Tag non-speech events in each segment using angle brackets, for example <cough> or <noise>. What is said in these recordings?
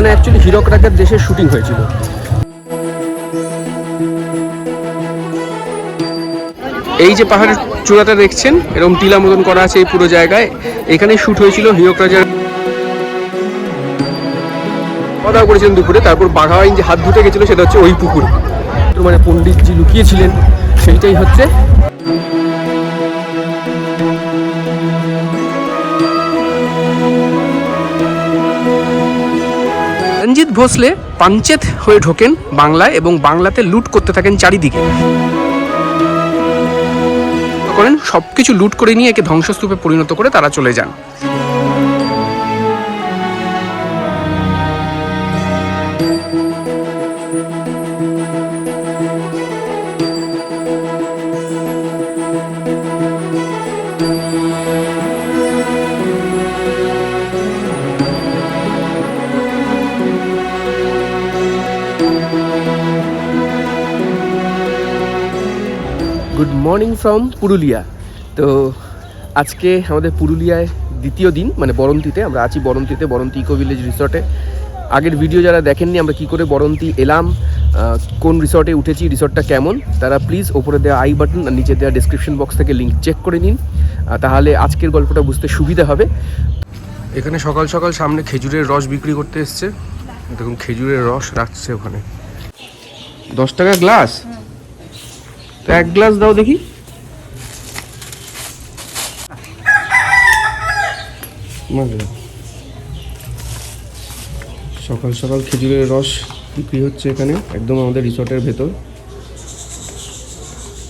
এখানে অ্যাকচুয়ালি হীরক রাজার দেশের শুটিং হয়েছিল। এই যে পাহাড়ের চূড়াটা দেখছেন, এরকম টিলা মতন করা আছে এই পুরো জায়গায়। এখানে শুট হয়েছিল হীরক রাজার খাওয়া করেছিলেন দুপুরে, তারপর বাঘাবাইন যে হাত ধুতে গেছিল, সেটা হচ্ছে ওই পুকুর। মানে পণ্ডিতজি লুকিয়েছিলেন, সেইটাই হচ্ছে রঞ্জিত ভোসলে পাঞ্চেত হয়ে ঢোকেন বাংলায় এবং বাংলাতে লুট করতে থাকেন চারিদিকে। করেন সব কিছু লুট করে নিয়ে একে ধ্বংসস্তূপে পরিণত করে তারা চলে যান। মর্নিং ফ্রম পুরুলিয়া তো আজকে আমাদের পুরুলিয়ায় দ্বিতীয় দিন মানে বরন্তিতে, আমরা আছি বরন্তিতে, বরন্তি ইকো ভিলেজ রিসর্টে। আগের ভিডিও যারা দেখেননি, আমরা কি করে বরন্তি এলাম কোন রিসর্টে উঠেছি, রিসর্টটা কেমন, তারা প্লিজ ওপরে দেওয়া আই বাটন আর নিচে দেওয়া ডিসক্রিপশন বক্স থেকে লিঙ্ক চেক করে নিন তাহলে আজকের গল্পটা বুঝতে সুবিধা হবে। এখানে সকাল সকাল সামনে খেজুরের রস বিক্রি করতে এসছে। দেখুন, খেজুরের রস রাখছে ওখানে। দশ টাকা গ্লাস তো এক গ্লাস দাও দেখি। সকাল সকাল খেজুরের রস বিক্রি হচ্ছে এখানে, একদম আমাদের রিসর্টের ভেতর।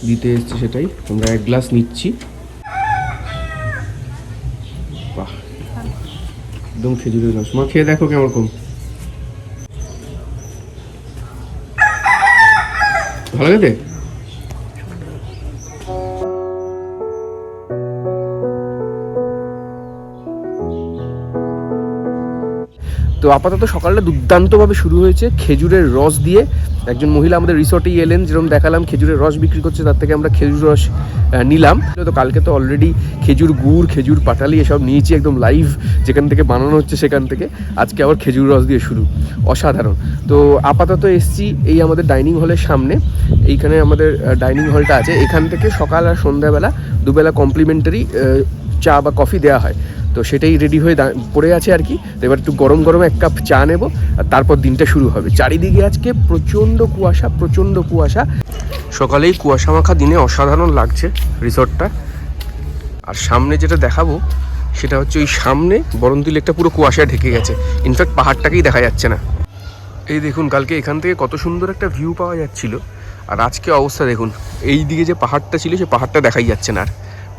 দিতে এসছে সেটাই, আমরা এক গ্লাস নিচ্ছি। বাহ। একদম খেজুরের রস। মা, খেয়ে দেখো কেমন ভালো খেতে আপাতত সকালটা দুর্দান্তভাবে শুরু হয়েছে। খেজুরের রস দিয়ে একজন মহিলা আমাদের রিসর্টেই এলেন, যেরকম দেখালাম, খেজুরের রস বিক্রি করছে, তার থেকে আমরা খেজুর রস নিলাম। তো কালকে তো অলরেডি খেজুর গুড়, খেজুর পাটালি এসব নিয়েছি একদম লাইভ যেখান থেকে বানানো হচ্ছে সেখান থেকে। আজকে আবার খেজুর রস দিয়ে শুরু, অসাধারণ। তো আপাতত এসছি এই আমাদের ডাইনিং হলের সামনে। এইখানে আমাদের ডাইনিং হলটা আছে। এখান থেকে সকাল আর সন্ধ্যাবেলা দুবেলা কমপ্লিমেন্টারি চা বা কফি দেওয়া হয়। তো সেটাই রেডি হয়ে পড়ে আছে আর কি। তো এবার একটু গরম গরম এক কাপ চা নেব, আর তারপর দিনটা শুরু হবে। চারিদিকে আজকে প্রচণ্ড কুয়াশা প্রচণ্ড কুয়াশা। সকালেই কুয়াশা মাখা দিনে অসাধারণ লাগছে রিসর্টটা। আর সামনে যেটা দেখাবো, সেটা হচ্ছে ওই সামনে বরন্তি লেকটা পুরো কুয়াশায় ঢেকে গেছে। ইনফ্যাক্ট পাহাড়টাকেই দেখা যাচ্ছে না। এই দেখুন, কালকে এখান থেকে কত সুন্দর একটা ভিউ পাওয়া যাচ্ছিল। আর আজকে অবস্থা দেখুন এই দিকে যে পাহাড়টা ছিল, সে পাহাড়টা দেখাই যাচ্ছে না আর।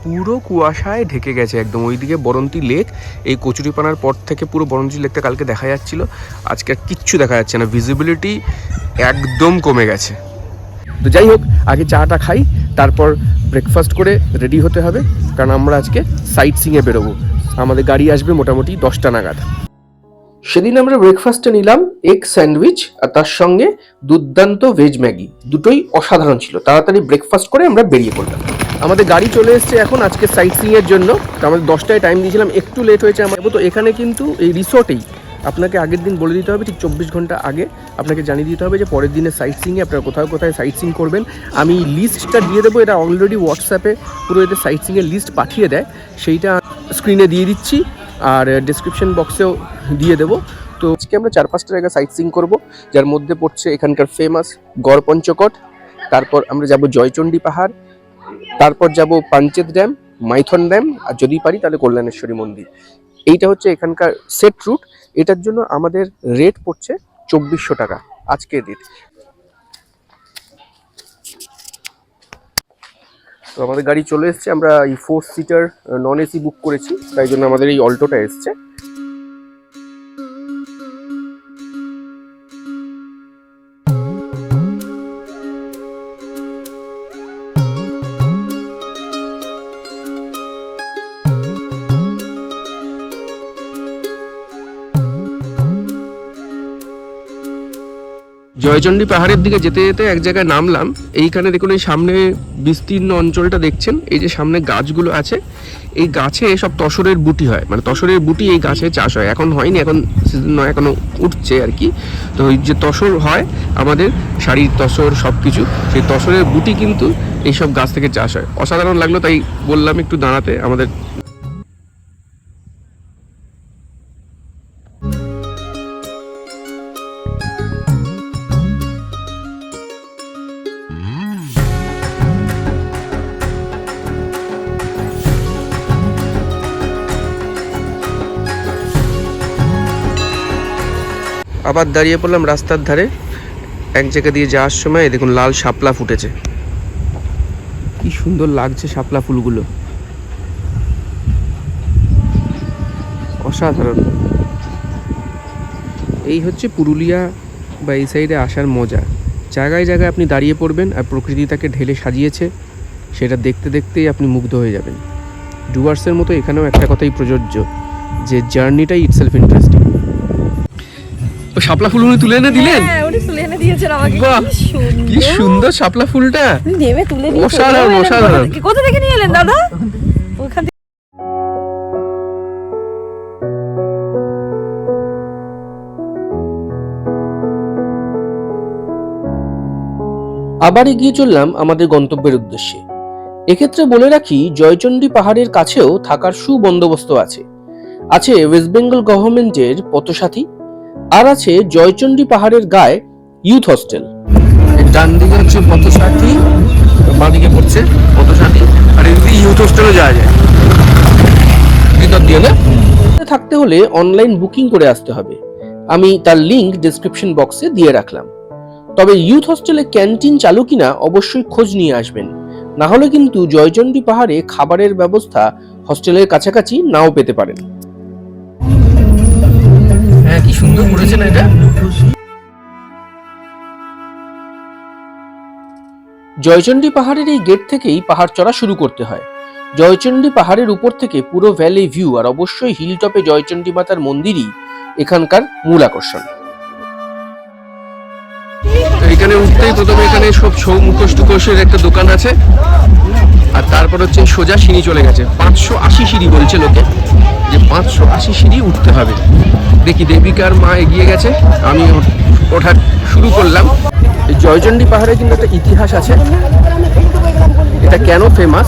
পুরো কুয়াশায় ঢেকে গেছে একদম। ওইদিকে বরন্তি লেক, এই কচুরিপানার পর থেকে পুরো বরন্তি লেকটা কালকে দেখা যাচ্ছিল। আজকে আর কিচ্ছু দেখা যাচ্ছে না। ভিজিবিলিটি একদম কমে গেছে। তো যাই হোক, আগে চাটা খাই, তারপর ব্রেকফাস্ট করে রেডি হতে হবে। কারণ আমরা আজকে সাইট সিংয়ে বেরোবো। আমাদের গাড়ি আসবে মোটামুটি দশটা নাগাদ। সেদিন আমরা ব্রেকফাস্টে নিলাম এগ স্যান্ডউইচ আর তার সঙ্গে দুর্দান্ত ভেজ ম্যাগি। দুটোই অসাধারণ ছিল। তাড়াতাড়ি ব্রেকফাস্ট করে আমরা বেরিয়ে পড়লাম। আমাদের গাড়ি চলে এসছে এখন আজকে সাইট সিং এর জন্য। আমাদের দশটায় টাইম দিয়েছিলাম, একটু লেট হয়েছে আমার তো এখানে কিন্তু এই রিসর্টেই আপনাকে আগের দিন বলে দিতে হবে, ঠিক চব্বিশ ঘণ্টা আগে আপনাকে জানিয়ে দিতে হবে যে পরের দিনে সাইট সিংয়ে আপনারা কোথাও কোথায় সাইট সিং করবেন। আমি লিস্টটা দিয়ে দেবো, এটা অলরেডি হোয়াটসঅ্যাপে পুরো এদের সাইট সিংয়ের লিস্ট পাঠিয়ে দেয়। সেইটা স্ক্রিনে দিয়ে দিচ্ছি। আর ডিসক্রিপশন বক্সেও দিয়ে দেবো। তো আজকে আমরা চার পাঁচটা জায়গা সাইট সিং করব। যার মধ্যে পড়ছে এখানকার ফেমাস গড় পঞ্চকট তারপর আমরা যাব জয়চণ্ডী পাহাড়, তারপর যাব পাঞ্চেত ড্যাম মাইথন ড্যাম আর যদি পারি তাহলে কল্যাণেশ্বরী মন্দির। এইটা হচ্ছে এখানকার সেট রুট এটার জন্য আমাদের রেট পড়ছে চব্বিশশো টাকা আজকের রেট তো আমাদের গাড়ি চলে এসছে, আমরা এই four seater non AC book করেছি, তাই জন্য আমাদের এই অল্টোটা এসছে। জয়চণ্ডী পাহাড়ের দিকে যেতে যেতে এক জায়গায় নামলাম। এইখানে দেখুন এই সামনে বিস্তীর্ণ অঞ্চলটা দেখছেন? এই যে সামনে গাছগুলো আছে, এই গাছে সব তসরের বুটি হয়। মানে তসরের বুটি এই গাছে চাষ হয়। এখন হয়নি, এখন সিজন নয়, এখনও উঠছে আর কি। তো ওই যে তসর হয় আমাদের, শাড়ির তসর সব কিছু সেই তসরের বুটি কিন্তু এইসব গাছ থেকে চাষ হয়। অসাধারণ লাগল, তাই বললাম একটু দাঁড়াতে। আমাদের আবার দাঁড়িয়ে পড়লাম রাস্তার ধারে। এক জায়গা দিয়ে যাওয়ার সময় দেখুন লাল শাপলা ফুটেছে। কি সুন্দর লাগছে শাপলা ফুলগুলো। অসাধারণ। এই হচ্ছে পুরুলিয়া বা এই সাইডে আসার মজা। জায়গায় জায়গায় আপনি দাঁড়িয়ে পড়বেন আর প্রকৃতি তাকে ঢেলে সাজিয়েছে। সেটা দেখতে দেখতেই আপনি মুগ্ধ হয়ে যাবেন। ডুয়ার্সের মতো এখানেও একটা কথাই প্রযোজ্য, যে জার্নিটাই ইটসেলফ ইন্টারেস্টিং শাপলা ফুল উনি তুলে এনে দিলেন? হ্যাঁ উনি তুলে এনে দিয়েছেন আমাকে। বাহ, কি সুন্দর। শাপলা ফুলটা। নেমে তুলে নিয়ে অসাধারণ, অসাধারণ। কোথা থেকে- নিয়ে এলেন দাদা? ওখান আবার এগিয়ে চললাম আমাদের গন্তব্যের উদ্দেশ্যে। এক্ষেত্রে বলে রাখি জয়চণ্ডী পাহাড়ের কাছেও থাকার সুবন্দোবস্ত আছে। আছে ওয়েস্ট বেঙ্গল গভর্নমেন্টের পথসাথী আর আছে জয়চণ্ডী পাহাড়ের গায়ে ইউথ হস্টেল। ডান দিকে হচ্ছে পথসাথী বাঁ দিকে পড়ছে পথসাথী আর এদিকে ইউথ হস্টেলও যাওয়া যায়। ভিতর দিয়ে না। থাকতে হলে অনলাইন বুকিং করে আসতে হবে। আমি তার লিংক ডেসক্রিপশন বক্সে দিয়ে রাখলাম। তবে ইউথ হস্টেলে ক্যান্টিন চালু কিনা অবশ্যই খোঁজ নিয়ে আসবেন। না হলে কিন্তু জয়চণ্ডী পাহাড়ে খাবারের ব্যবস্থা হস্টেলের কাছাকাছি নাও পেতে পারেন। কি সুন্দর করেছে না এটা? জয়চণ্ডী পাহাড়ের এই গেট থেকেই পাহাড় চড়া শুরু করতে হয়। জয়চণ্ডী পাহাড়ের উপর থেকে পুরো ভ্যালি ভিউ আর অবশ্যই হিলটপে জয়চণ্ডী মাতার মন্দিরই এখানকার মূল আকর্ষণ। এখানে উঠতেই প্রথমে এখানে সব ছৌ মুখোশ টুকোশের একটা দোকান আছে। আর তারপর হচ্ছে সোজা সিঁড়ি চলে গেছে। পাঁচশো আশি সিঁড়ি বলছে লোকে যে পাঁচশো আশি সিঁড়ি উঠতে হবে। দেখি দেবিকার মা এগিয়ে গেছে। আমি ওঠা শুরু করলাম। জয়চণ্ডী পাহাড়ে কিন্তু একটা ইতিহাস আছে। এটা কেন ফেমাস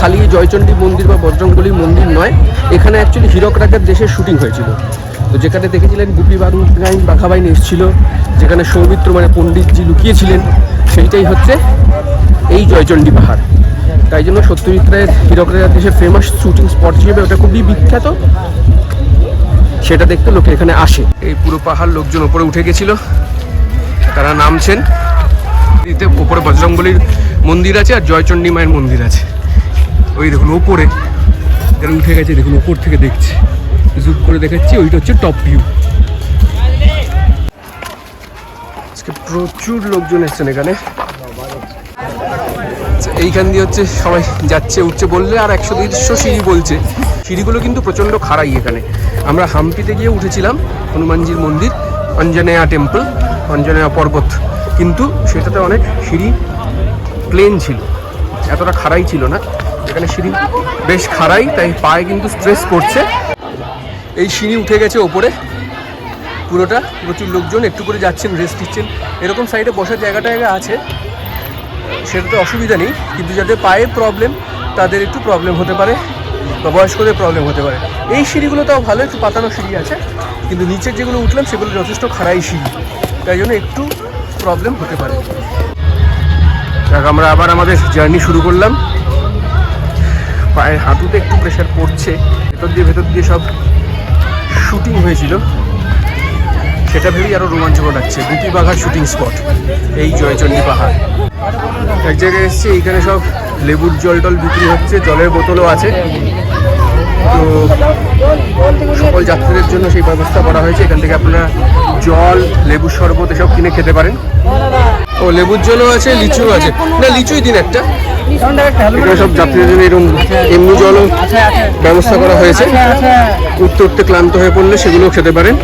খালি জয়চণ্ডী মন্দির বা বজরংবলী মন্দির নয়। এখানে অ্যাকচুয়ালি হীরক রাজার দেশের শুটিং হয়েছিল। তো যেখানে দেখেছিলেন গুপি বাঘাইন বাঘাবাইন এসেছিল, যেখানে সৌমিত্র মানে পণ্ডিতজি লুকিয়েছিলেন, সেইটাই হচ্ছে এই জয়চণ্ডী পাহাড়। তাই জন্য সত্যজিৎ রায়ের হীরক দেশের ফেমাস শুটিং স্পট হিসেবে ওটা খুবই বিখ্যাত। সেটা দেখতে লোকে এখানে আসে। এই পুরো পাহাড় লোকজন ওপরে উঠে গেছিল। তারা নামছেন। এতে ওপরে বজরংবলীর মন্দির আছে আর জয়চণ্ডী মায়ের মন্দির আছে। ওই দেখুন, ওপরে। উঠে গেছে, দেখুন, ওপর থেকে দেখছে। জুম করে দেখাচ্ছি ওইটা হচ্ছে টপ ভিউ আজকে প্রচুর লোকজন এসছেন এখানে। আচ্ছা, এইখান দিয়ে হচ্ছে সবাই যাচ্ছে উঠছে বললে আর একশো দেড়শো সিঁড়ি বলছে। সিঁড়িগুলো কিন্তু প্রচণ্ড খাড়াই এখানে। আমরা হাম্পিতে গিয়ে উঠেছিলাম হনুমানজির মন্দির অঞ্জনেয়া টেম্পল অঞ্জনেয়া পর্বত। কিন্তু সেটাতে অনেক সিঁড়ি প্লেন ছিল। এতটা খাড়াই ছিল না। এখানে সিঁড়ি বেশ খাড়াই তাই পায়ে কিন্তু স্ট্রেস করছে এই সিঁড়ি উঠে গেছে ওপরে। পুরোটা, প্রচুর লোকজন, একটু করে যাচ্ছেন রেস্ট নিচ্ছেন। এরকম সাইডে বসার জায়গা টায়গা আছে। সেটাতে অসুবিধা নেই, কিন্তু যাদের পায়ে প্রবলেম তাদের একটু প্রবলেম হতে পারে, বা বয়স্কদের প্রবলেম হতে পারে। এই সিঁড়িগুলো তাও ভালো, একটু পাতানো সিঁড়ি আছে, কিন্তু নিচের যেগুলো উঠলাম, সেগুলো যথেষ্ট খাড়াই সিঁড়ি। তাই জন্য একটু প্রবলেম হতে পারে। যাক আমরা আবার আমাদের জার্নি শুরু করলাম। পায়ের হাঁটুতে একটু প্রেশার পড়ছে, ভেতর দিয়ে ভেতর দিয়ে সব শুটিং হয়েছিল, সেটা ভেবেই আরও রোমাঞ্চকর লাগছে। গুপি বাঘার শুটিং স্পট এই জয়চন্ডী পাহাড়। এক জায়গায় এসছে, এইখানে সব লেবুর জল টল বিক্রি হচ্ছে, জলের বোতলও আছে। তো সকল যাত্রীদের জন্য সেই ব্যবস্থা করা হয়েছে। এখান থেকে আপনারা জল, লেবুর শরবত এসব কিনে খেতে পারেন। ও, লেবুর জলও আছে, লিচুও আছে। না, লিচুই দিন একটা। সব যাত্রীদের জন্য এরকম এমনি জলও ব্যবস্থা করা হয়েছে। উঠতে উঠতে ক্লান্ত হয়ে পড়লে সেগুলোও খেতে পারেন।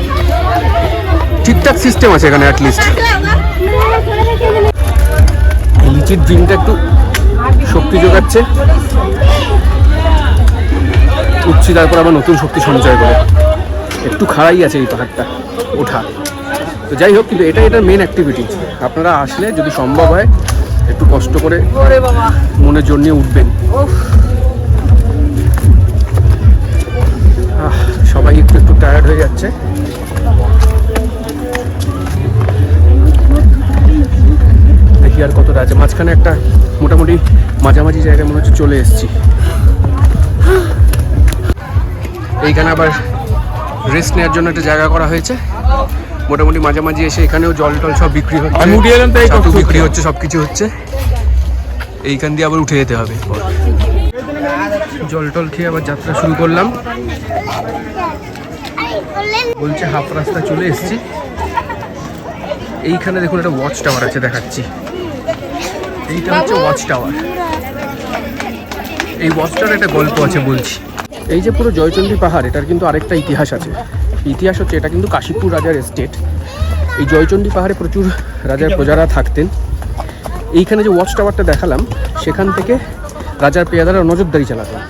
ঠিকঠাক সিস্টেম আছে এখানে অ্যাটলিস্ট লিচির ড্রিমটা একটু শক্তি যোগাচ্ছে। উঠছি তারপর আবার নতুন শক্তি সঞ্চয় করে। একটু খাড়াই আছে এই পাহাড়টা ওঠা। তো যাই হোক কিন্তু এটা এটার মেন অ্যাক্টিভিটি আপনারা আসলে যদি সম্ভব হয় একটু কষ্ট করে ওরে বাবা। মনে জোর নিয়ে উঠবেন। আহ, সবাই একটু একটু টায়ার্ড হয়ে যাচ্ছে। দেখি আর কতটা আছে। মাঝখানে একটা মোটামুটি মাঝামাঝি জায়গায় মনে হচ্ছে চলে এসেছি। এইখানে আবার রেস্ট নেওয়ার জন্য একটা জায়গা করা হয়েছে। মোটামুটি মাঝামাঝি এসে এখানেও জল টল সব বিক্রি হচ্ছে। আমি উঠে এলাম তাই ছাতু বিক্রি হচ্ছে সব কিছু হচ্ছে। এইখান দিয়ে আবার উঠে যেতে হবে। জল টল খেয়ে আবার যাত্রা শুরু করলাম। বলছে হাফ রাস্তা চলে এসেছি। এইখানে দেখুন একটা ওয়াচ টাওয়ার আছে দেখাচ্ছি। এইটা হচ্ছে ওয়াচ টাওয়ার এই ওয়াচ টাওয়ার একটা গল্প আছে বলছি। এই যে পুরো জয়চণ্ডী পাহাড়, এটার কিন্তু আরেকটা ইতিহাস আছে। ইতিহাস হচ্ছে এটা কিন্তু কাশীপুর রাজার এস্টেট এই জয়চণ্ডী পাহাড়ে প্রচুর রাজার প্রজারা থাকতেন। এইখানে যে ওয়াচ টাওয়ারটা দেখালাম, সেখান থেকে রাজার পেয়াদারা নজরদারি চালাতেন।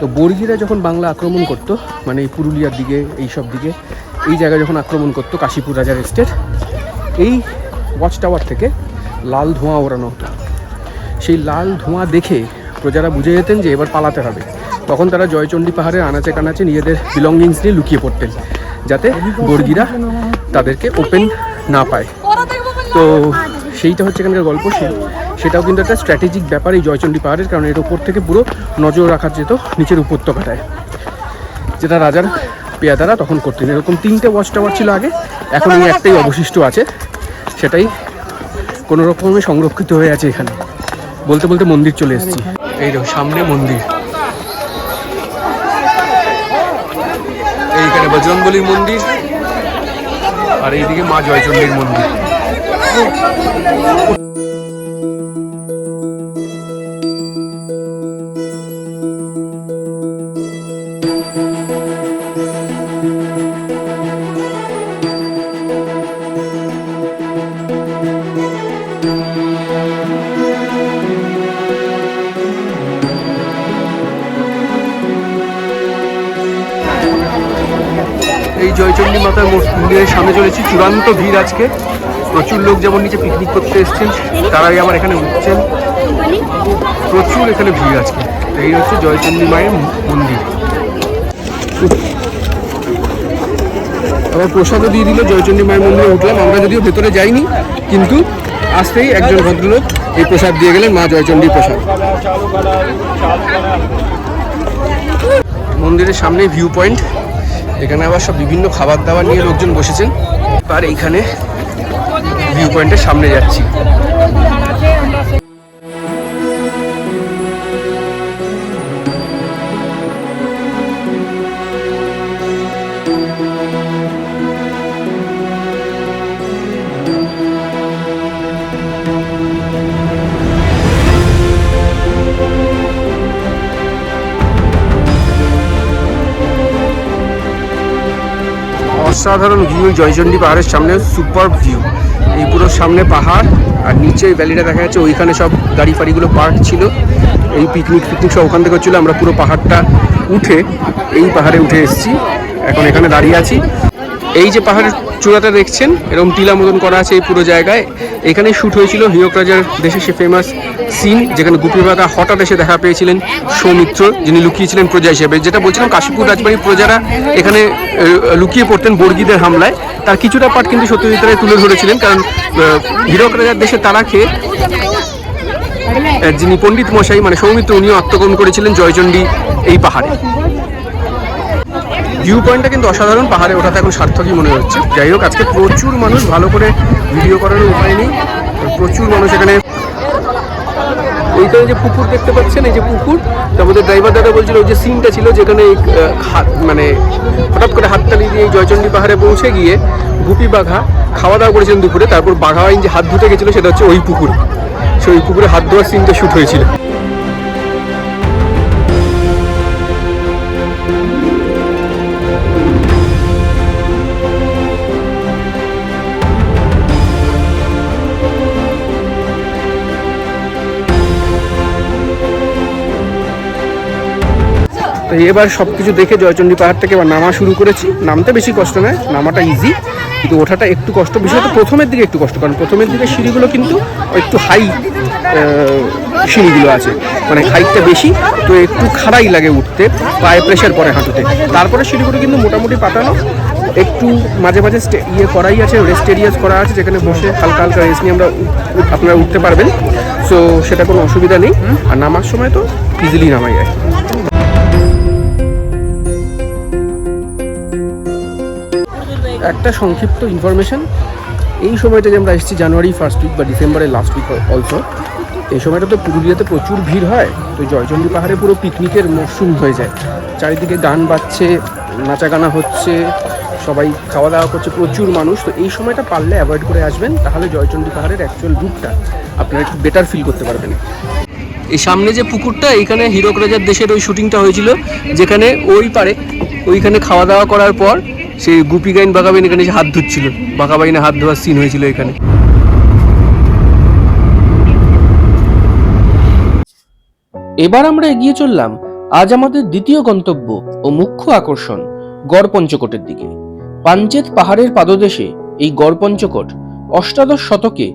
তো বর্গিরা যখন বাংলা আক্রমণ করতো মানে এই পুরুলিয়ার দিকে এই সব দিকে, এই জায়গায় যখন আক্রমণ করতো কাশীপুর রাজার এস্টেট এই ওয়াচ টাওয়ার থেকে লাল ধোঁয়া ওড়ানো হতো। সেই লাল ধোঁয়া দেখে প্রজারা বুঝে যেতেন যে এবার পালাতে হবে। তখন তারা জয়চণ্ডী পাহাড়ের আনাচে কানাচে নিজেদের বিলঙ্গিংস নিয়ে লুকিয়ে পড়তেন, যাতে বর্গিরা তাদেরকে ওপেন না পায়। তো সেইটা হচ্ছে এখানকার গল্প। সেটাও কিন্তু একটা স্ট্র্যাটেজিক ব্যাপার এই জয়চণ্ডী পাহাড়ের, কারণ এর উপর থেকে পুরো নজর রাখা যেত নিচের উপত্যকাটায় যেটা রাজার পেয়াদারা তখন করতেন। এরকম তিনটে ওয়াচ টাওয়ার ছিল আগে, এখন এই একটাই অবশিষ্ট আছে। সেটাই কোনো রকমে সংরক্ষিত হয়ে আছে এখানে। বলতে বলতে মন্দির চলে এসেছি। এই সামনে মন্দির। এইখানে বজরঙ্গলির মন্দির। আর এইদিকে মা জয়চণ্ডীর মন্দির। মাতার মন্দিরের সামনে চলেছি চূড়ান্ত ভিড় আজকে। প্রচুর লোক যেমন নিচে পিকনিক করতে এসছেন, তারাই আমার এখানে উঠছেন। প্রচুর এখানে ভিড় আজকে। এই হচ্ছে জয়চণ্ডী মায়ের মন্দির। আবার প্রসাদও দিয়ে দিল জয়চন্ডী মায়ের মন্দিরে, উঠলাম। আমরা যদিও ভেতরে যাইনি, কিন্তু আসতেই একজন ভদ্রলোক এই প্রসাদ দিয়ে গেলেন, মা জয়চন্ডী প্রসাদ। মন্দিরের সামনেই ভিউ পয়েন্ট এখানে আবার সব বিভিন্ন খাবার দাবার নিয়ে লোকজন বসেছেন। আর এইখানে ভিউ পয়েন্টের সামনে যাচ্ছি। অসাধারণ ভিউ জয়চণ্ডী পাহাড়ের সামনে সুপার ভিউ এই পুরো সামনে পাহাড়, আর নিচে ভ্যালিটা দেখা যাচ্ছে, ওইখানে সব গাড়ি ফাড়িগুলো পার্ক ছিল। এই পিকনিক ফিকনিক সব ওখান থেকে ছিল আমরা পুরো পাহাড়টা উঠে এই পাহাড়ে উঠে এসেছি। এখন এখানে দাঁড়িয়ে আছি। এই যে পাহাড়ের চূড়াটা দেখছেন, এরকম টিলা মতন করা আছে এই পুরো জায়গায়। এখানে শ্যুট হয়েছিল হিরক রাজার দেশে সে ফেমাস সিন যেখানে গুপিবাদা হঠাৎ এসে দেখা পেয়েছিলেন সৌমিত্র, যিনি লুকিয়েছিলেন প্রজা হিসেবে। যেটা বলছিলাম, কাশীপুর রাজবাড়ির প্রজারা এখানে লুকিয়ে পড়তেন বর্গীদের হামলায়। তার কিছুটা পার্ট কিন্তু সত্যজিৎ রায় তুলে ধরেছিলেন, কারণ হীরক রাজার দেশে তারা খেয়ে যিনি পণ্ডিত মশাই মানে সৌমিত্র, উনিও আত্মগ্রহণ করেছিলেন জয়চণ্ডী এই পাহাড়ে। ভিউ পয়েন্টটা কিন্তু অসাধারণ, পাহাড়ে ওঠাতে এখন সার্থকই মনে হচ্ছে। যাই হোক, আজকে প্রচুর মানুষ ভালো করে ভিডিও করার উপায় নেই, প্রচুর মানুষ এখানে। ওইখানে যে পুকুর দেখতে পাচ্ছেন, এই যে পুকুর, তো আমাদের ড্রাইভার দাদা বলছিল, ওই যে সিনটা ছিল যেখানে মানে হঠাৎ করে হাততালি দিয়ে এই জয়চণ্ডী পাহাড়ে পৌঁছে গিয়ে গুপি বাঘা খাওয়া দাওয়া করেছেন দুপুরে, তারপর বাঘা যে হাত ধুতে গেছিল, সেটা হচ্ছে ওই পুকুর। সে ওই পুকুরে হাত ধোয়ার সিনটা শ্যুট হয়েছিল। তো এবার সব কিছু দেখে জয়চণ্ডী পাহাড় থেকে এবার নামা শুরু করেছি। নামতে বেশি কষ্ট নয়, নামাটা ইজি কিন্তু ওঠাটা একটু কষ্ট বিশেষত প্রথমের দিকে একটু কষ্ট, কারণ প্রথমের দিকে সিঁড়িগুলো কিন্তু একটু হাই সিঁড়িগুলো আছে মানে হাইটটা বেশি, তো একটু খাড়াই লাগে উঠতে, পায়ে প্রেশার পরে হাঁটুতে। তারপরে সিঁড়িগুলো কিন্তু মোটামুটি পাতানো, একটু মাঝে মাঝে ইয়ে করাই আছে রেস্ট এরিয়াস করা আছে, যেখানে বসে হালকা হালকা রেস্ট নিয়ে আমরা আপনারা উঠতে পারবেন। সো সেটা কোনো অসুবিধা নেই। আর নামার সময় তো ইজিলি নামাই যায়। একটা সংক্ষিপ্ত ইনফরমেশন এই সময়টা যে আমরা এসেছি জানুয়ারি ফার্স্ট উইক বা ডিসেম্বরের লাস্ট উইক অলসো এই সময়টা তো পুরুলিয়াতে প্রচুর ভিড় হয়, তো জয়চণ্ডী পাহাড়ে পুরো পিকনিকের মরশুম হয়ে যায়। চারিদিকে গান বাজছে নাচা গানা হচ্ছে, সবাই খাওয়া দাওয়া করছে, প্রচুর মানুষ। তো এই সময়টা পারলে অ্যাভয়েড করে আসবেন, তাহলে জয়চণ্ডী পাহাড়ের অ্যাকচুয়াল রূপটা আপনারা একটু বেটার ফিল করতে পারবেন। এই সামনে যে পুকুরটা, এইখানে হিরক রাজার দেশের ওই শুটিংটা হয়েছিল, যেখানে ওই পারে, ওইখানে খাওয়া দাওয়া করার পর সেই গুপি গাইন বাঘাবাইন এখানে এসে হাত ধুচ্ছিল। বাঘাবাইনে হাত ধোয়ার সিন হয়েছিল এখানে। এবার আমরা এগিয়ে চললাম আজ আমাদের দ্বিতীয় গন্তব্য ও মুখ্য আকর্ষণ গড় পঞ্চকোটের দিকে। পাঞ্চেত পাহাড়ের পাদদেশে এই গড় পঞ্চকোট অষ্টাদশ শতকে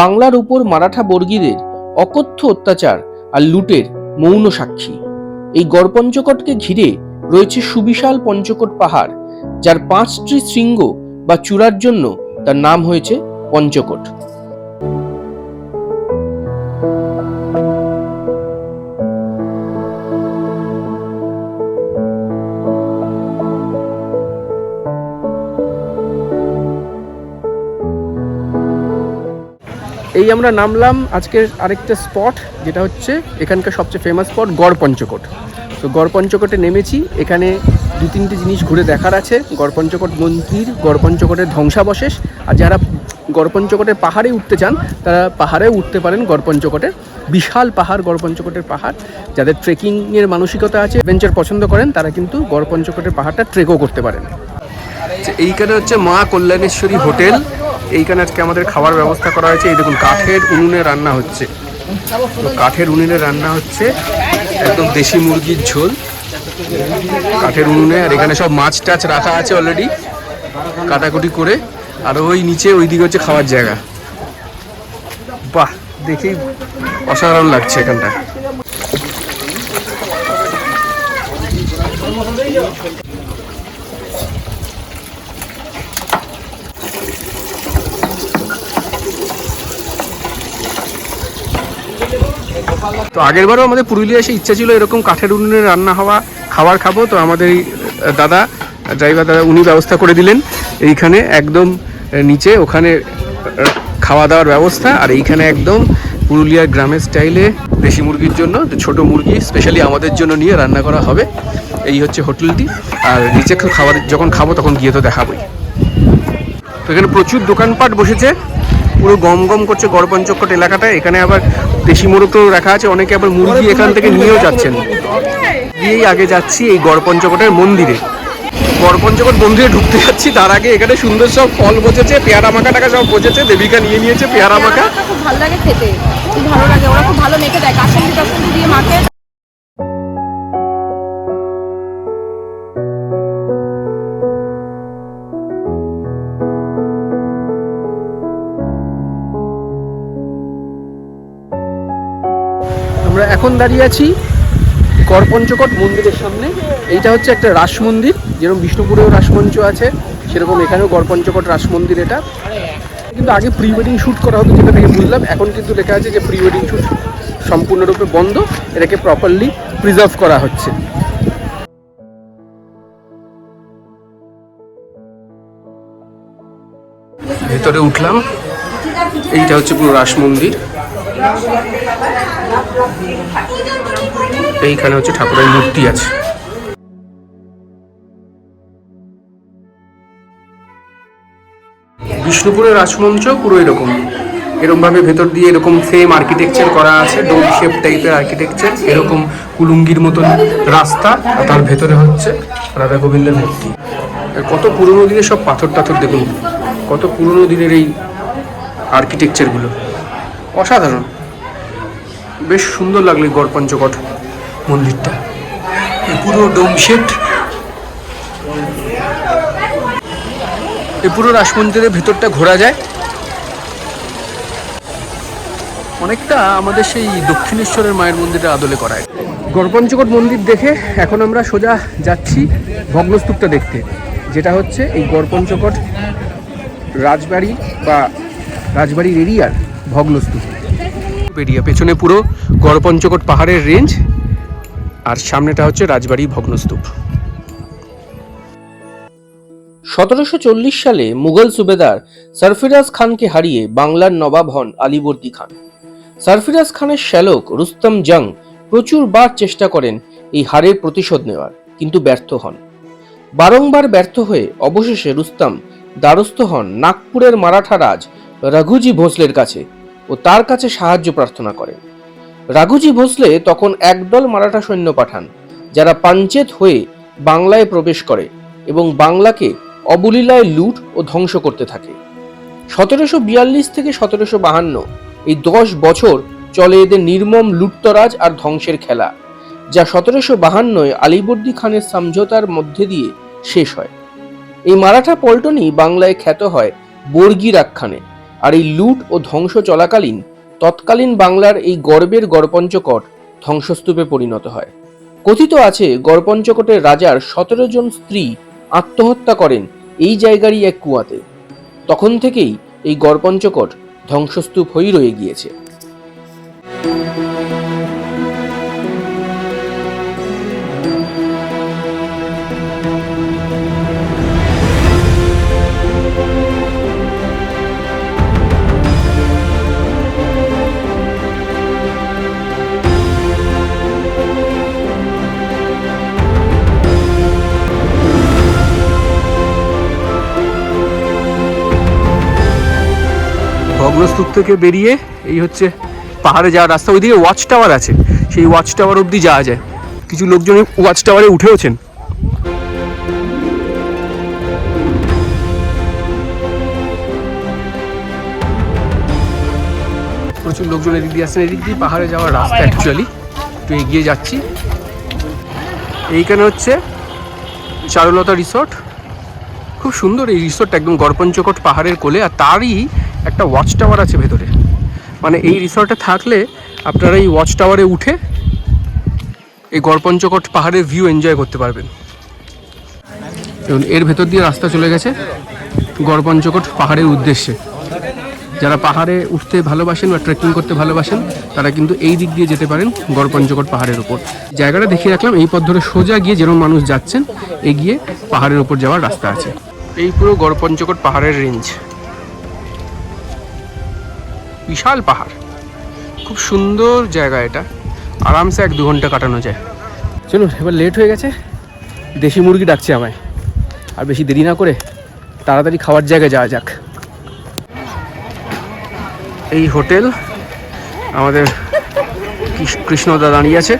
বাংলার উপর মারাঠা বর্গীদের অকথ্য অত্যাচার আর লুটের মৌন সাক্ষী। এই গড় পঞ্চকোটকে ঘিরে রয়েছে সুবিশাল পঞ্চকোট পাহাড় যার পাঁচটি শৃঙ্গ বা চূড়ার জন্য তার নাম হয়েছে পঞ্চকোট। এই আমরা নামলাম আজকের আরেকটা স্পট, যেটা হচ্ছে এখানকার সবচেয়ে ফেমাস স্পট গড় পঞ্চকোট তো গড় পঞ্চকোটে নেমেছি। এখানে দু তিনটে জিনিস ঘুরে দেখার আছে। গড় পঞ্চকোট মন্দির গড় পঞ্চকোটের ধ্বংসাবশেষ। আর যারা গড় পঞ্চকোটের পাহাড়ে উঠতে চান, তারা পাহাড়ে উঠতে পারেন গড় পঞ্চকোটের বিশাল পাহাড় গড় পঞ্চকোটের পাহাড়। যাদের ট্রেকিংয়ের মানসিকতা আছে অ্যাডভেঞ্চার পছন্দ করেন, তারা কিন্তু গড় পঞ্চকোটের পাহাড়টা ট্রেকও করতে পারেন। এইখানে হচ্ছে মা কল্যাণেশ্বরী হোটেল। এইখানে আজকে আমাদের খাবার ব্যবস্থা করা হয়েছে। এই দেখুন, কাঠের উনুনে রান্না হচ্ছে। তো কাঠের উনুনে রান্না হচ্ছে। একদম দেশি মুরগির ঝোল, কাঠের উনুনে, আর এখানে সব মাছ টাছ রাখা আছে অলরেডি কাটাকুটি করে, আর ওই নিচে ওই দিকে হচ্ছে খাওয়ার জায়গা। বাহ দেখেই অসাধারণ লাগছে এখানটা তো আগের বারও আমাদের পুরুলিয়া এসে ইচ্ছা ছিল এরকম কাঠের উনুনে রান্না হওয়া, খাবার খাব। তো আমাদের দাদা, ড্রাইভার দাদা, উনি ব্যবস্থা করে দিলেন। এইখানে একদম নিচে ওখানে খাওয়া দাওয়ার ব্যবস্থা। আর এইখানে একদম পুরুলিয়ার গ্রামের স্টাইলে দেশি মুরগির জন্য ছোট মুরগি স্পেশালি আমাদের জন্য নিয়ে রান্না করা হবে। এই হচ্ছে হোটেলটি। আর নিচে খাবার, যখন খাব তখন গিয়ে তো দেখাবোই। তো এখানে প্রচুর দোকানপাট বসেছে। পুরো গম গম করছে গড়পঞ্চকট এলাকাটায় এখানে আবার দেশি মোড়কও রাখা আছে। অনেকে আবার মুরগি এখান থেকে নিয়েও যাচ্ছেন। দিয়েই আগে যাচ্ছি এই গড়পঞ্চকটের মন্দিরে। গড়পঞ্চকট মন্দিরে ঢুকতে যাচ্ছি। তার আগে এখানে সুন্দর সব ফল বসেছে পেয়ারা মাখা টাকা সব বসেছে। দেবিকা নিয়ে নিয়েছে পেয়ারা মাখা। খুব ভালো লাগে খেতে। খুব ভালো লাগে। ওরা খুব ভালো মেখে দেয়। টাসন্দি দিয়ে মাখে। এখন দাঁড়িয়ে আছি করপঞ্চকট মন্দিরের সামনে। এইটা হচ্ছে একটা রাস মন্দির, যেরকম বিষ্ণুপুরেও রাসমঞ্চ আছে, সেরকম এখানেও গড়পঞ্চকট রাস মন্দির এটা। কিন্তু আগে প্রি ওয়েডিং শ্যুট করা হতো যেটা থেকে বুঝলাম, এখন কিন্তু লেখা আছে যে প্রি ওয়েডিং শ্যুট সম্পূর্ণরূপে বন্ধ, এটাকে প্রপারলি প্রিজার্ভ করা হচ্ছে। ভেতরে উঠলাম, এইটা হচ্ছে পুরো রাস মন্দির। এইখানে হচ্ছে ঠাকুরের মূর্তি আছে। বিষ্ণুপুরের রাজমঞ্চ পুরো এরকম। এরকম ভাবে ভেতর দিয়ে এরকম সেম আর্কিটেকচার করা আছে ডোম শেপ টাইপের আর্কিটেকচার এরকম কুলুঙ্গির মতন রাস্তা, আর তার ভেতরে হচ্ছে রাধা গোবিন্দের মূর্তি। কত পুরোনো দিনের সব পাথর টাথর দেখুন, কত পুরোনো দিনের এই আর্কিটেকচারগুলো অসাধারণ। বেশ সুন্দর লাগল এই গড়পঞ্চকট মন্দিরটা। পুরো ডোম এ পুরো রাস মন্দিরের ভেতরটা ঘোরা যায়। অনেকটা আমাদের সেই দক্ষিণেশ্বরের মায়ের মন্দিরের আদলে করায় গড়পঞ্চকোট মন্দির দেখে এখন আমরা সোজা যাচ্ছি ভগ্নস্তূপটা দেখতে, যেটা হচ্ছে এই গড়পঞ্চকোট রাজবাড়ি বা রাজবাড়ির এরিয়ার ভগ্নস্তূপ। এরিয়া পেছনে পুরো গড়পঞ্চকোট পাহাড়ের রেঞ্জ আর সামনেটা হচ্ছে রাজবাড়ি ভগ্নস্তূপ। সতেরোশো চল্লিশ সালে মুঘল সুবেদার সরফিরাজ খানকে হারিয়ে বাংলার নবাব হন আলিবর্দী খান। সরফিরাজ খানের শ্যালক রুস্তম জং প্রচুর বার চেষ্টা করেন এই হারের প্রতিশোধ নেওয়ার, কিন্তু ব্যর্থ হন। বারংবার ব্যর্থ হয়ে অবশেষে রুস্তম দ্বারস্থ হন নাগপুরের মারাঠা রাজ রঘুজি ভোসলের কাছে। ও তার কাছে সাহায্য প্রার্থনা করেন রাঘুজি ভোসলে তখন একদল মারাঠা সৈন্য পাঠান, যারা পাঞ্চেত হয়ে বাংলায় প্রবেশ করে এবং বাংলাকে অবলীলায় লুট ও ধ্বংস করতে থাকে। সতেরোশো বিয়াল্লিশ থেকে সতেরোশো বাহান্ন এই দশ বছর চলে এদের নির্মম লুটতরাজ আর ধ্বংসের খেলা, যা সতেরোশো বাহান্নয় আলিবর্দী খানের সমঝোতার মধ্যে দিয়ে শেষ হয়। এই মারাঠা পল্টনই বাংলায় খ্যাত হয় বর্গির আখ্যানে। আর এই লুট ও ধ্বংস চলাকালীন, তৎকালীন বাংলার এই গর্বের গড়পঞ্চকট ধ্বংসস্তূপে পরিণত হয়। কথিত আছে, গড়পঞ্চকটের রাজার সতেরো জন স্ত্রী আত্মহত্যা করেন এই জায়গারই এক কুয়াতে। তখন থেকেই এই গড়পঞ্চকট ধ্বংসস্তূপ হয়েই রয়ে গিয়েছে। ভগ্নস্তূপ থেকে বেরিয়ে এই হচ্ছে পাহাড়ে যাওয়ার রাস্তা। ওইদিকে ওয়াচ টাওয়ার আছে। সেই ওয়াচ টাওয়ার অবধি যাওয়া যায়। কিছু লোকজন ওয়াচ টাওয়ারে উঠেওছেন। প্রচুর লোকজন এদিক দিয়ে আসছেন। এদিক দিয়ে পাহাড়ে যাওয়ার রাস্তা অ্যাকচুয়ালি একটু এগিয়ে যাচ্ছি। এইখানে হচ্ছে চারুলতা রিসর্ট খুব সুন্দর এই রিসর্টটা একদম গড়পঞ্চকোট পাহাড়ের কোলে। আর তারই একটা ওয়াচ টাওয়ার আছে ভেতরে। মানে এই রিসর্টে থাকলে আপনারা এই ওয়াচ টাওয়ারে উঠে এই গড়পঞ্চকোট পাহাড়ের ভিউ এনজয় করতে পারবেন। এবং এর ভেতর দিয়ে রাস্তা চলে গেছে গড়পঞ্চকোট পাহাড়ের উদ্দেশ্যে। যারা পাহাড়ে উঠতে ভালোবাসেন বা ট্রেকিং করতে ভালোবাসেন, তারা কিন্তু এই দিক দিয়ে যেতে পারেন গড়পঞ্চকোট পাহাড়ের উপর। জায়গাটা দেখিয়ে রাখলাম, এই পথ ধরে সোজা গিয়ে যেরকম মানুষ যাচ্ছেন, এগিয়ে পাহাড়ের উপর যাওয়ার রাস্তা আছে। এই পুরো গড়পঞ্চকোট পাহাড়ের রেঞ্জ বিশাল পাহাড়। খুব সুন্দর জায়গা এটা। আরামসে এক দু ঘণ্টা কাটানো যায়। চলুন এবার লেট হয়ে গেছে। দেশি মুরগি ডাকছে আমায়। আর বেশি দেরি না করে তাড়াতাড়ি খাওয়ার জায়গায় যাওয়া যাক। এই হোটেল আমাদের কৃষ- কৃষ্ণদা দাঁড়িয়ে আছে।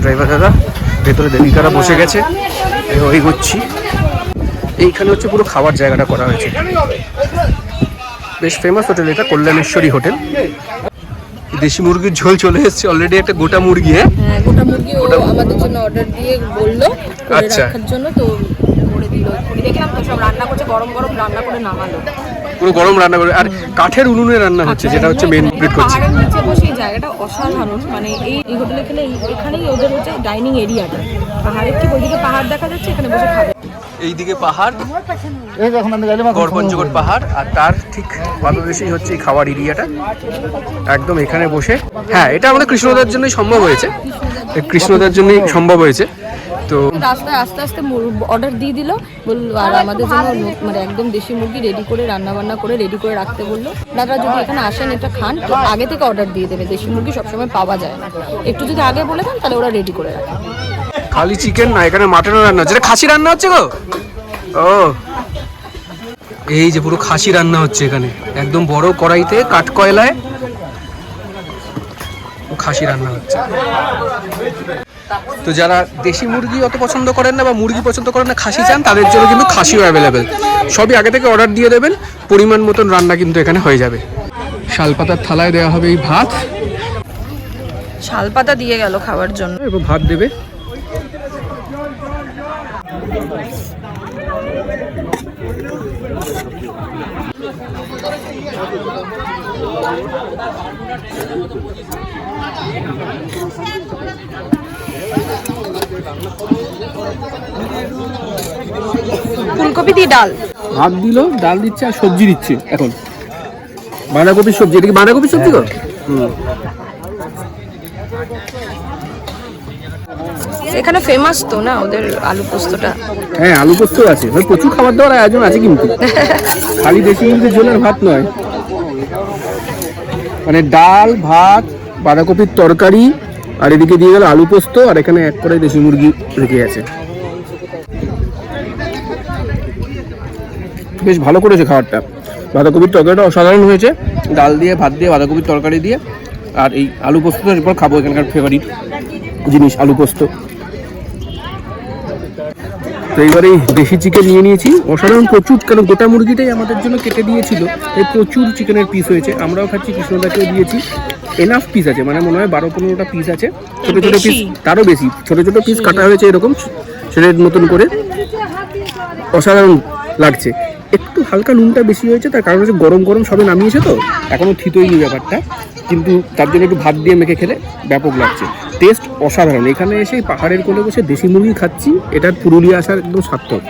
ড্রাইভার দাদা ভেতরে দেবিকারা বসে গেছে। ওই করছি এইখানে হচ্ছে পুরো খাবার জায়গাটা করা হয়েছে। বেশ ফেমাস হোটেল এটা কল্যাণেশ্বরী হোটেল দেশি মুরগির ঝোল চলে এসেছে অলরেডি একটা গোটা মুরগি হ্যাঁ? হ্যাঁ গোটা মুরগি ও আমাদের জন্য অর্ডার দিয়ে বলল আচ্ছা। রাখার জন্য তো করে দিল। দেখলাম তো সব রান্না করছে গরম গরম রান্না করে নামালো। পুরো গরম রান্না করে আর কাঠের উনুনে রান্না হচ্ছে যেটা হচ্ছে মেন ব্রিড করছে। পাহাড়ের নিচে বসে এই জায়গাটা অসাধারণ মানে এই এই হোটেলে খেলে এখানেই ওদের হচ্ছে ডাইনিং এরিয়াটা পাহাড়ের ঠিক ওইদিকে পাহাড় দেখা যাচ্ছে এখানে বসে খাবে। এইদিকে পাহাড় গড়পঞ্চকোট পাহাড়, আর তার ঠিক পাদদেশেই হচ্ছে এই খাওয়ার এরিয়াটা। একদম এখানে বসে। হ্যাঁ এটা আমাদের কৃষ্ণদার জন্যই সম্ভব হয়েছে। কৃষ্ণদার জন্যই সম্ভব হয়েছে। তো রাস্তায় আস্তে আস্তে অর্ডার দিয়ে দিল। বলল, আর আমাদের জন্য মানে একদম দেশি মুরগি রেডি করে রান্না বান্না করে রেডি করে রাখতে বলল। আপনারা যদি এখানে আসেন, এটা খান। তো আগে থেকে অর্ডার দিয়ে দেবে। দেশি মুরগি সবসময় পাওয়া যায় না। একটু যদি আগে বলে দেন, তাহলে ওরা রেডি করে রাখে। খালি চিকেন না এখানে মাটনও রান্না হচ্ছে। খাসি রান্না হচ্ছে গো? ও। এই যে পুরো খাসি রান্না হচ্ছে এখানে। একদম বড় কড়াইতে কাঠ কয়লায় খাসি রান্না হচ্ছে। তো যারা দেশি মুরগি অত পছন্দ করেন না বা মুরগি পছন্দ করেন না খাসি চান তাদের জন্য কিন্তু খাসিও অ্যাভেলেবেল সবই আগে থেকে অর্ডার দিয়ে দেবেন পরিমাণ মতন রান্না কিন্তু এখানে হয়ে যাবে। শালপাতার থালায় দেওয়া হবে এই ভাত। শাল পাতা দিয়ে গেল খাওয়ার জন্য। এবার ভাত দেবে। ফুলকপি দিয়ে ডাল। ভাত দিল ডাল দিচ্ছে আর সবজি দিচ্ছে এখন। বাঁধাকপির সবজি এটা কি বাঁধাকপির সবজি তো এখানে ফেমাস তো না ওদের আলু পোস্তটা? হ্যাঁ আলু পোস্ত আছে। প্রচুর খাবার দাবার আয়োজন আছে কিন্তু। <laughs> খালি দেশি মুরগির ঝোল আর ভাত নয়। মানে ডাল ভাত বাঁধাকপির তরকারি আর এদিকে দিয়ে গেল আলু পোস্ত, আর এখানে এক করে দেশি মুরগি রেখে আছে বেশ ভালো করেছে খাবারটা। বাঁধাকপির তরকারিটা অসাধারণ হয়েছে। ডাল দিয়ে, ভাত দিয়ে, বাঁধাকপির তরকারি দিয়ে, আর এই আলু পোস্ত এরপর খাব এখানকার ফেভারিট জিনিস, আলু পোস্ত। তো এবারে দেশি চিকেন নিয়ে নিয়েছি। অসাধারণ প্রচুর কারণ গোটা মুরগিটাই আমাদের জন্য কেটে দিয়েছিল। এই প্রচুর চিকেনের পিস হয়েছে। আমরাও খাচ্ছি কৃষ্ণদাকেও দিয়েছি। এনাফ পিস আছে মানে মনে হয় বারো পনেরোটা পিস আছে। ছোটো ছোটো পিস তারও বেশি। ছোটো ছোটো পিস কাটা হয়েছে এরকম সেটা নতুন করে। অসাধারণ লাগছে। একটু হালকা নুনটা বেশি হয়েছে, তার কারণ হচ্ছে গরম গরম সবে নামিয়েছে তো, এখনও থিতইনি ব্যাপারটা। কিন্তু তার জন্য একটু ভাত দিয়ে মেখে খেলে ব্যাপক লাগছে। টেস্ট অসাধারণ। এখানে এসে পাহাড়ের কোলে বসে দেশি মুরগি খাচ্ছি এটার পুরুলিয়া আসার একদম সার্থক।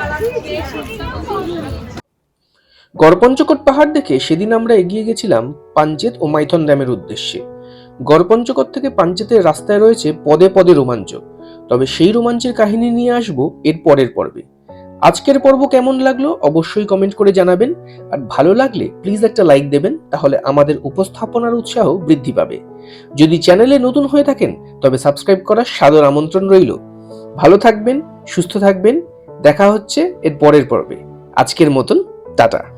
গড়পঞ্চকোট পাহাড় দেখে সেদিন আমরা এগিয়ে গেছিলাম পাঞ্চেত ও মাইথন ড্যামের উদ্দেশ্যে। গড়পঞ্চকোট থেকে পাঞ্চেতের রাস্তায় রয়েছে পদে পদে রোমাঞ্চ। তবে সেই রোমাঞ্চের কাহিনী নিয়ে আসব এর পরের পর্বে। আজকের পর্ব কেমন লাগল অবশ্যই কমেন্ট করে জানাবেন। আর ভালো লাগলে প্লিজ একটা লাইক দেবেন, তাহলে আমাদের উপস্থাপনার উৎসাহ বৃদ্ধি পাবে। যদি চ্যানেলে নতুন হয়ে থাকেন, তবে সাবস্ক্রাইব করার সাদর আমন্ত্রণ রইল। ভালো থাকবেন, সুস্থ থাকবেন, দেখা হচ্ছে এর পরের পর্বে। আজকের মতন, টাটা।